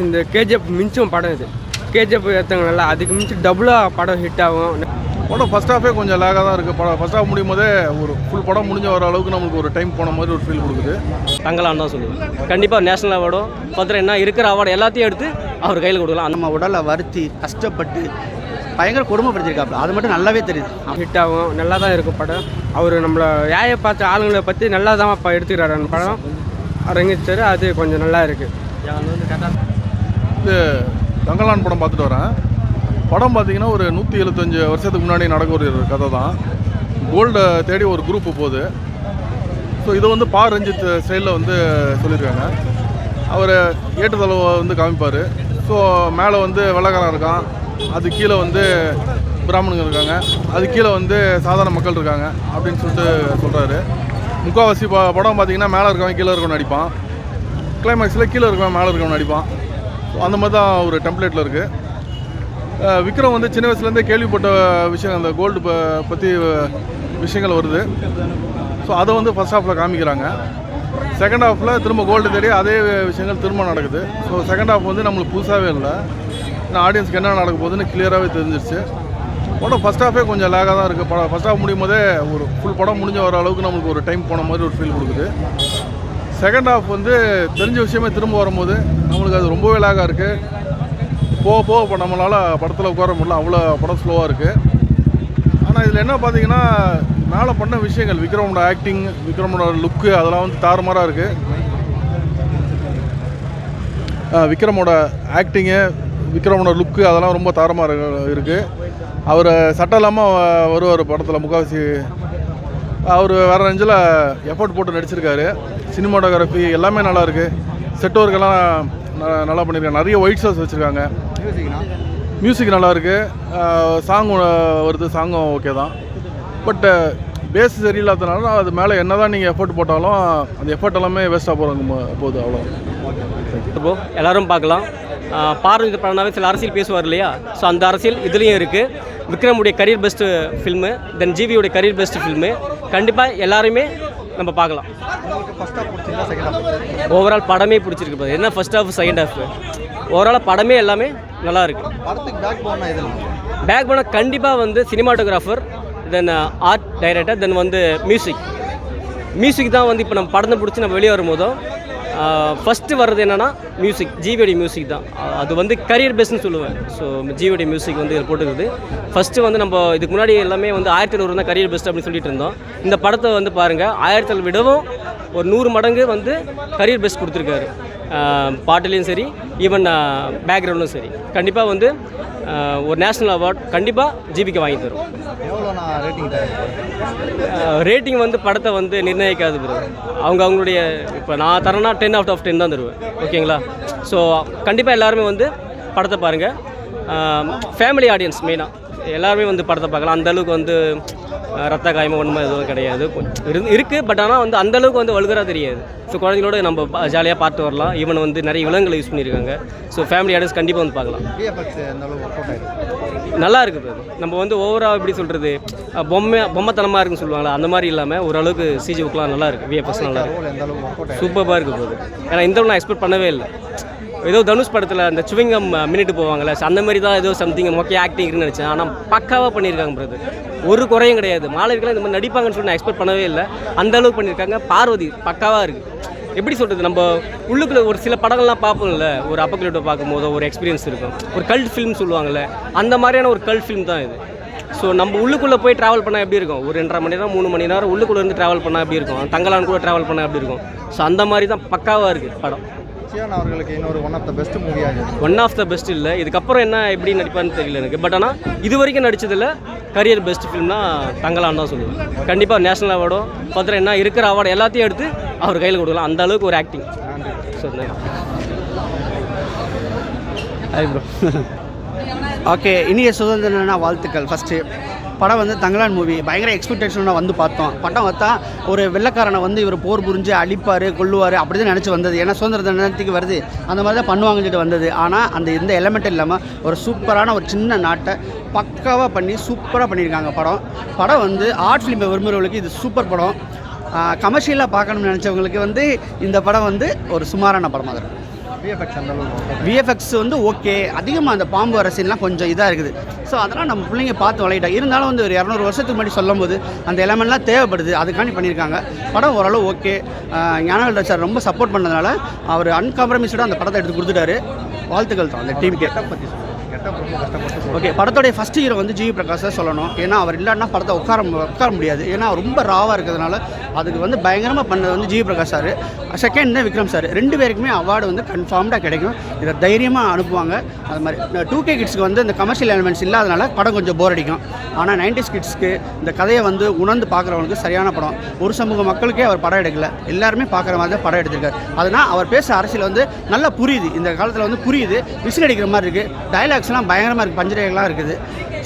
இந்த கேஜிஎஃப் மிஞ்சும் படம் இது. கேஜிஎஃப் நல்லா அதுக்கு மிஞ்சி டபுளாக படம் ஹிட் ஆகும். படம் ஃபஸ்ட் ஹாஃபே கொஞ்சம் லேகாக தான் இருக்குது படம் ஃபஸ்ட் ஹாஃப் முடியும் போதே ஒரு ஃபுல் படம் முடிஞ்ச வர அளவுக்கு நம்மளுக்கு ஒரு டைம் போன மாதிரி ஒரு ஃபீல் கொடுக்குது. தங்கலான்னு தான் சொல்லுவேன் கண்டிப்பாக நேஷனல் அவார்டும் பத்திரம் என்ன இருக்கிற அவார்டு எல்லாத்தையும் எடுத்து அவர் கையில் கொடுக்கலாம். நம்ம உடலை வருத்தி கஷ்டப்பட்டு பயங்கர கொடுமைப்படுத்திருக்காப்புல அது மட்டும் நல்லாவே தெரியுது. ஹிட் ஆகும். நல்லா தான் இருக்கும் படம். அவர் நம்மளை ஏழையை பார்த்த ஆளுங்களை பற்றி நல்லா தான் எடுத்துக்கிறாரு அந்த படம். அரங்கிச்சார் அது கொஞ்சம் நல்லா இருக்குது இது தங்கலான் படம் பார்த்துட்டு வரேன். படம் பார்த்தீங்கன்னா ஒரு நூற்றி எழுபத்தஞ்சு வருஷத்துக்கு முன்னாடி நடக்க ஒரு கதை தான். கோல்டை தேடி ஒரு குரூப்பு போகுது. ஸோ இதை வந்து பா ரஞ்சித் ஸ்டைலில் வந்து சொல்லியிருக்காங்க. அவர் ஏற்றுதளவை வந்து காமிப்பார். ஸோ மேலே வந்து வெள்ளக்காரன் இருக்கான். அது கீழே வந்து பிராமணங்க இருக்காங்க. அது கீழே வந்து சாதாரண மக்கள் இருக்காங்க அப்படின்னு சொல்லிட்டு சொல்கிறாரு முக்கால்வாசி படம் பார்த்தீங்கன்னா மேலே இருக்கவன் கீழே இருக்கவன் நடிப்பான். கிளைமேக்ஸில் கீழே இருக்கவன் மேலே இருக்கவன் நடிப்பான். அந்த மாதிரி தான் ஒரு டெம்ப்ளேட்டில் இருக்குது விக்ரம் வந்து சின்ன வயசுலேருந்தே கேள்விப்பட்ட விஷயம் அந்த கோல்டு ப பற்றி விஷயங்கள் வருது. ஸோ அதை வந்து ஃபஸ்ட் ஹாஃபில் காமிக்கிறாங்க. செகண்ட் ஹாஃபில் திரும்ப கோல்டு தேடி அதே விஷயங்கள் திரும்ப நடக்குது. ஸோ செகண்ட் ஹாஃப் வந்து நம்மளுக்கு புதுசாகவே இல்லை. நான் ஆடியன்ஸ்க்கு என்ன நடக்க போகுதுன்னு கிளியராகவே தெரிஞ்சிருச்சு. படம் ஃபஸ்ட் ஹாஃபே கொஞ்சம் லேகாக தான் இருக்குது படம் ஃபஸ்ட் ஹாஃப் முடியும் போதே ஒரு ஃபுல் படம் முடிஞ்ச வர அளவுக்கு நம்மளுக்கு ஒரு டைம் போன மாதிரி ஒரு ஃபீல் கொடுக்குது. செகண்ட் ஹாஃப் வந்து தெரிஞ்ச விஷயமே திரும்ப வரும்போது நம்மளுக்கு அது ரொம்பவே லேகாக இருக்குது போக போக இப்போ நம்மளால் படத்தில் உட்கார முடியல. அவ்வளோ படம் ஸ்லோவாக இருக்குது ஆனால் இதில் என்ன பார்த்தீங்கன்னா மேலே பண்ண விஷயங்கள் விக்ரமோட ஆக்டிங் விக்ரமோட லுக்கு அதெல்லாம் வந்து தாறுமாறாக இருக்குது விக்ரமோட ஆக்டிங்கு விக்ரமோட லுக்கு அதெல்லாம் ரொம்ப தாரமாக இருக்குது அவர் சட்டம் இல்லாமல் வருவார் படத்தில் முக்கால்வாசி அவர் வேறு ரேஞ்சில் எஃபோர்ட் போட்டு நடிச்சிருக்காரு. சினிமாட்டோகிராஃபி எல்லாமே நல்லா இருக்குது செட் ஒர்க்கெல்லாம் ந- நல்லா பண்ணியிருக்காங்க நிறைய ஒயிட் சாஸ் வச்சுருக்காங்க. மியூசிக் நல்லா இருக்கு சாங் வருது. சாங்கும் ஓகே தான். பட்டு பேஸ் சரியில்லாதனால அது மேலே என்ன தான் நீங்கள் எஃபோர்ட் போட்டாலும் அந்த எஃபோர்ட் எல்லாமே வேஸ்ட்டாக போகிறாங்க போகுது அவ்வளோ இப்போ எல்லோரும் பார்க்கலாம். பாரஞ்சு படம்னாவே சில அரசியல் பேசுவார் இல்லையா? ஸோ அந்த அரசியல் இதுலேயும் இருக்குது விக்ரமுடைய கரியர் பெஸ்ட்டு ஃபில்மு தென் ஜிவியுடைய கரியர் பெஸ்ட்டு ஃபில்மு கண்டிப்பாக எல்லாருமே நம்ம பார்க்கலாம். ஓவரால் படமே பிடிச்சிருக்கு பாரு. என்ன ஃபர்ஸ்ட் ஹாஃப் செகண்ட் ஹாஃப் ஓவராலாக படமே எல்லாமே நல்லா இருக்கு. பேக் பண்ண கண்டிப்பாக வந்து cinematographer then art director then வந்து மியூசிக் மியூசிக் தான் வந்து இப்போ நம்ம படத்தை பிடிச்சி நம்ம வெளியே வரும்போதும் ஃபஸ்ட்டு வர்றது என்னென்னா மியூசிக் ஜிவியோடைய மியூசிக் தான். அது வந்து கரியர் பேஸ்னு சொல்லுவேன். ஸோ ஜிவியோடைய மியூசிக் வந்து இதில் போட்டுருக்குது ஃபஸ்ட்டு வந்து நம்ம இதுக்கு முன்னாடி எல்லாமே வந்து ஆயிரத்தி நூறு தான் கரியர் பெஸ்ட் அப்படின்னு சொல்லிட்டு இருந்தோம். இந்த படத்தை வந்து பாருங்கள் ஆயிரத்தி விடவும் ஒரு நூறு மடங்கு வந்து கரியர் பெஸ்ட் கொடுத்துருக்காரு. பாட்டுலேயும் சரி ஈவன் பேக்ரவுண்டும் சரி. கண்டிப்பாக வந்து ஒரு நேஷ்னல் அவார்ட் கண்டிப்பாக ஜிபிக்கு வாங்கி தரும். ரேட்டிங் வந்து படத்தை வந்து நிர்ணயிக்காது ப்ரோ அவங்க அவங்களுடைய இப்போ நான் தரேன்னா டென் அவுட் ஆஃப் டென் தான் தருவேன். ஓகேங்களா? ஸோ கண்டிப்பாக எல்லாருமே வந்து படத்தை பாருங்கள் ஃபேமிலி ஆடியன்ஸ் மெயினாக எல்லாருமே வந்து படத்தை பார்க்கலாம். அந்த அளவுக்கு வந்து ரத்த காயமோ ஒன்றுமே எதுவும் கிடையாது. இருக்குது பட் ஆனால் வந்து அந்த அளவுக்கு வந்து வல்கராக தெரியாது. ஸோ குழந்தைங்களோட நம்ம ஜாலியாக பார்த்து வரலாம். ஈவன் வந்து நிறைய விலங்குகளை யூஸ் பண்ணியிருக்காங்க. ஸோ ஃபேமிலி ஆடியன்ஸ் கண்டிப்பாக வந்து பார்க்கலாம். நல்லா இருக்குது நம்ம வந்து ஓவராக எப்படி சொல்கிறது பொம்மை பொம்மைத்தனமாக இருக்குன்னு சொல்லுவாங்களா அந்த மாதிரி இல்லாமல் ஓரளவுக்கு சிஜி புக்லாம் நல்லா இருக்குது விஎஃப்எஸ் நல்லா இருக்குது சூப்பராக இருக்குது போகுது ஏன்னா இந்த நான் எக்ஸ்பெக்ட் பண்ணவே இல்லை. ஏதோ தனுஷ் படத்தில் அந்த சுவிங்கம் மின்னுட்டு போவாங்கல்ல அந்த மாதிரி தான் ஏதோ சம்திங் மொக்கே ஆக்டிங்னு நினச்சேன். ஆனால் பக்காவாக பண்ணியிருக்காங்க பிரதர் ஒரு குறையும் கிடையாது. மாளவிகலாம் இந்த மாதிரி நடிப்பாங்கன்னு சொல்லி நான் எக்ஸ்பெக்ட் பண்ணவே இல்லை. அந்த அளவுக்கு பண்ணியிருக்காங்க. பார்வதி பக்காவாக இருக்குது எப்படி சொல்கிறது நம்ம உள்ளுக்குள்ள ஒரு சில படங்கள்லாம் பார்ப்போம்ல ஒரு அப்பக்லிட்டோ பார்க்கும்போது ஒரு எக்ஸ்பீரியன்ஸ் இருக்கும். ஒரு கல்ட் ஃபிலிம் சொல்லுவாங்கள்ல அந்த மாதிரியான ஒரு கல்ட் ஃபிலிம் தான் இது. ஸோ நம்ம உள்ளுக்குள்ளே போய் ட்ராவல் பண்ணால் எப்படி இருக்கும்? ஒரு ரெண்டரை மணி நேரம் மூணு மணி நேரம் உள்ளுக்குள்ளே இருந்து ட்ராவல் பண்ணால் எப்படி இருக்கும்? தங்கலான் கூட ட்ராவல் பண்ணால் எப்படி இருக்கும்? ஸோ அந்த மாதிரி தான் பக்காவாக இருக்குது படம். சியான் அவர்களுக்கு இன்னொரு ஒன் ஆஃப் த பெஸ்ட் மூவியாக ஒன் ஆஃப் த பெஸ்ட் இல்லை. இதுக்கப்புறம் என்ன எப்படி நடிப்பான்னு தெரியல எனக்கு. பட் ஆனால் இது வரைக்கும் நடிச்சதில் கரியர் பெஸ்ட் ஃபிலிம்னா தங்கலான் தான் சொல்லுவேன். கண்டிப்பாக நேஷனல் அவார்டும் பத்திரம் என்ன இருக்கிற அவார்டு எல்லாத்தையும் எடுத்து அவர் கையில் கொடுக்கலாம். அந்த அளவுக்கு ஒரு ஆக்டிங் ஸோ ஓகே இனிய சுதந்திர தின வாழ்த்துக்கள். ஃபஸ்ட்டு படம் வந்து தங்கலான் மூவி பயங்கர எக்ஸ்பெக்டேஷனோட வந்து பார்த்தோம். படம் பார்த்தா ஒரு வெள்ளக்காரனை வந்து இவர் போர் புரிஞ்சு அழிப்பார் கொள்ளுவார் அப்படி தான் நினச்சி வந்தது. ஏன்னா சுதந்திர தினத்துக்கு வருது. அந்த மாதிரி தான் பண்ணுவாங்கன்னு சொல்லிட்டு வந்தது. ஆனால் அந்த எந்த எலமெண்ட் இல்லாமல் ஒரு சூப்பரான ஒரு சின்ன நாட்டை பக்காவாக பண்ணி சூப்பராக பண்ணியிருக்காங்க படம். படம் வந்து ஆர்ட் ஃபிலிமை விரும்புகிறவங்களுக்கு இது சூப்பர் படம். கமர்ஷியலாக பார்க்கணும்னு நினச்சவங்களுக்கு வந்து இந்த படம் வந்து ஒரு சுமாரான படமாக இருக்கும். விஎஃப்எக்ஸ் வந்து ஓகே அதிகமாக அந்த பாம்பு வர சீன்லாம் கொஞ்சம் இதாக இருக்குது. ஸோ அதெல்லாம் நம்ம பிள்ளைங்க பார்த்து விளையிட்டா? இருந்தாலும் வந்து ஒரு இரநூறு வருஷத்துக்கு முன்னாடி சொல்லும் போது அந்த எலமெண்ட்லாம் தேவைப்படுது. அதுக்காண்டி பண்ணியிருக்காங்க. படம் ஓரளவு ஓகே ஞானவேல் சார் ரொம்ப சப்போர்ட் பண்ணதுனால அவர் அன்காம்ப்ரமைஸ்டாக அந்த படத்தை எடுத்து கொடுத்துட்டாரு. வாழ்த்துக்கள் தான் அந்த டீமுக்கு பற்றி ஓகே படத்தோடைய ஃபஸ்ட் ஹீரோ வந்து ஜிவி பிரகாஷ் தான் சொல்லணும். ஏன்னா அவர் இல்லைன்னா படத்தை உட்கார உட்கார முடியாது. ஏன்னா ரொம்ப ராவாக இருக்கிறதுனால அதுக்கு வந்து பயங்கரமாக பண்ணது வந்து ஜிவி பிரகாஷ் சார். செகண்ட் தான் விக்ரம் சார். ரெண்டு பேருக்குமே அவார்டு வந்து கன்ஃபார்ம்டாக கிடைக்கும். இதை தைரியமாக அனுப்புவாங்க. அது மாதிரி டூ கே கிட்ஸ்க்கு வந்து இந்த கமர்ஷியல் எலிமெண்ட்ஸ் இல்லாதனால படம் கொஞ்சம் போர் அடிக்கும். ஆனால் நைன்டிஸ் கிட்ஸ்க்கு இந்த கதையை வந்து உணர்ந்து பார்க்குறவங்களுக்கு சரியான படம். ஒரு சமூக மக்களுக்கே அவர் படம் எடுக்கல. எல்லாருமே பார்க்குற மாதிரி தான் படம் எடுத்திருக்காரு. அதனால் அவர் பேச அரசியல் வந்து நல்லா புரியுது. இந்த காலத்தில் வந்து புரியுது. விசில் அடிக்கிற மாதிரி இருக்குது டைலாக்ஸ் டைலாக்ஸ்லாம் பயங்கரமாக இருக்குது பஞ்சரேகலாம் இருக்குது.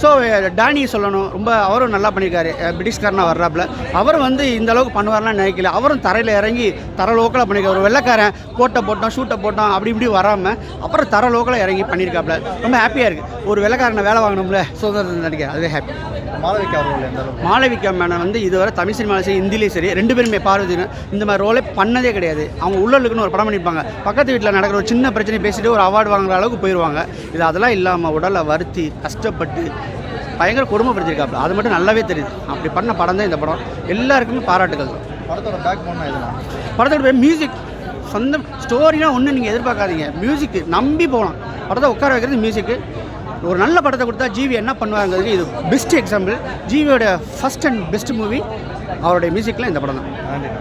ஸோ டானி சொல்லணும் ரொம்ப அவரும் நல்லா பண்ணியிருக்காரு. பிரிட்டிஷ்காரனாக வர்றாப்புல. அவரும் வந்து இந்த அளவுக்கு பண்ணுவார்லாம் நினைக்கல. அவரும் தரையில் இறங்கி தர லோக்கலாக பண்ணியிருக்காரு. ஒரு வெள்ளைக்காரன் கோட்டை போட்டோம் ஷூட்டை போட்டோம் அப்படி இப்படி வராமல் அப்புறம் தர லோக்கலாக இறங்கி பண்ணியிருக்காப்புல. ரொம்ப ஹாப்பியாக இருக்குது ஒரு வெள்ளக்காரனை வேலை வாங்கணும்ல. சுதந்திரம் நினைக்கிறேன் அதுவே ஹாப்பி மாளவிகா ரோல் மாளவிகா மேனன் வந்து இதுவரை தமிழ் சினிமாவில் சரி ஹிந்திலையும் சரி ரெண்டு பேருமே பார்வதி இந்த மாதிரி ரோலே பண்ணதே கிடையாது. அவங்க உள்ளலுக்குன்னு ஒரு படம் பண்ணியிருப்பாங்க. பக்கத்து வீட்டில் நடக்கிற ஒரு சின்ன பிரச்சனை பேசிட்டு ஒரு அவார்டு வாங்குற அளவுக்கு போயிடுவாங்க இது அதெல்லாம் இல்லாமல் உடலை வருத்தி கஷ்டப்பட்டு பயங்கர கொடுமைப்படுத்திருக்காப்புல அது மட்டும் நல்லாவே தெரியுது. அப்படி பண்ண படம் தான் இந்த படம். எல்லாருக்குமே பாராட்டுகள். தான் படத்தோட பேக் போனால் இதெல்லாம் படத்தோட பேர் மியூசிக் சொந்த ஸ்டோரினா ஒன்றும் நீங்கள் எதிர்பார்க்காதீங்க. மியூசிக் நம்பி போகலாம் படத்தை உட்கார வைக்கிறது மியூசிக்கு ஒரு நல்ல படத்தை கொடுத்தா ஜிவி என்ன பண்ணுவாங்கிறது இது பெஸ்ட் எக்ஸாம்பிள் ஜிவியோட ஃபஸ்ட் அண்ட் பெஸ்ட் மூவி அவருடைய மியூசிக்கில் இந்த படம் தான்.